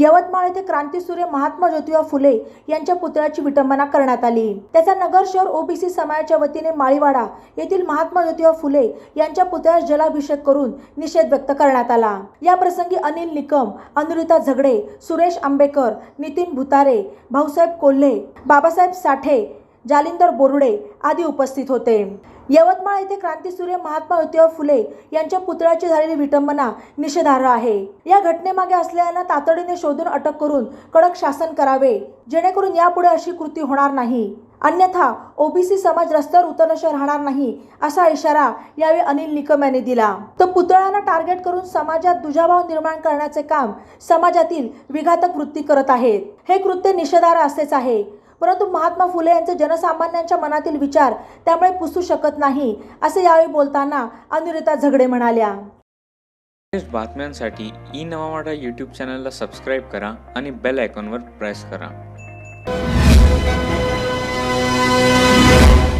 यवतमाळ येथे क्रांतीसूर्य महात्मा ज्योतिबा फुले यांच्या पुतळ्याची विटंबना करण्यात आली. त्याचा नगर शहर ओबीसी समाजाच्या वतीने माळीवाडा येथील महात्मा ज्योतिबा फुले यांच्या पुतळ्यास जलाभिषेक करून निषेध व्यक्त करण्यात आला. या प्रसंगी अनिल निकम अनुरिता झगडे सुरेश आंबेकर नितीन भुतारे भाऊसाहेब कोल्हे बाबासाहेब साठे जालिंदर बोरुडे आदी उपस्थित होते. यवतमाळ येथे क्रांतीसूर्य महात्मा ज्योतिबा फुले यांच्या पुतळ्याची झालेली विटंबना निषेधार्ह आहे. या घटनेमागे असलेल्यांना तातडीने शोधून अटक करून कडक शासन करावे जेणेकरून यापुढे अशी कृती होणार नाही. अन्यथा ओबीसी समाज रस्त्यावर उतरल्याशिवाय राहणार नाही असा इशारा यावेळी अनिल निकम यांनी दिला. तर पुतळ्यांना टार्गेट करून समाजात दुजाभाव निर्माण करण्याचे काम समाजातील विघातक वृत्ती करत आहेत. हे कृत्य निषेधार्ह असेच आहे. परंतु महात्मा फुले यांचे जनसामान्यांच्या मनातील विचार त्यामुळे पुसू शकत नाही असे यावेळी बोलताना अनुरिता झगडे म्हणाल्या. बातम्यांसाठी ई नवा यूट्यूब चॅनलला सबस्क्राईब करा आणि बेल आयकॉनवर प्रेस करा.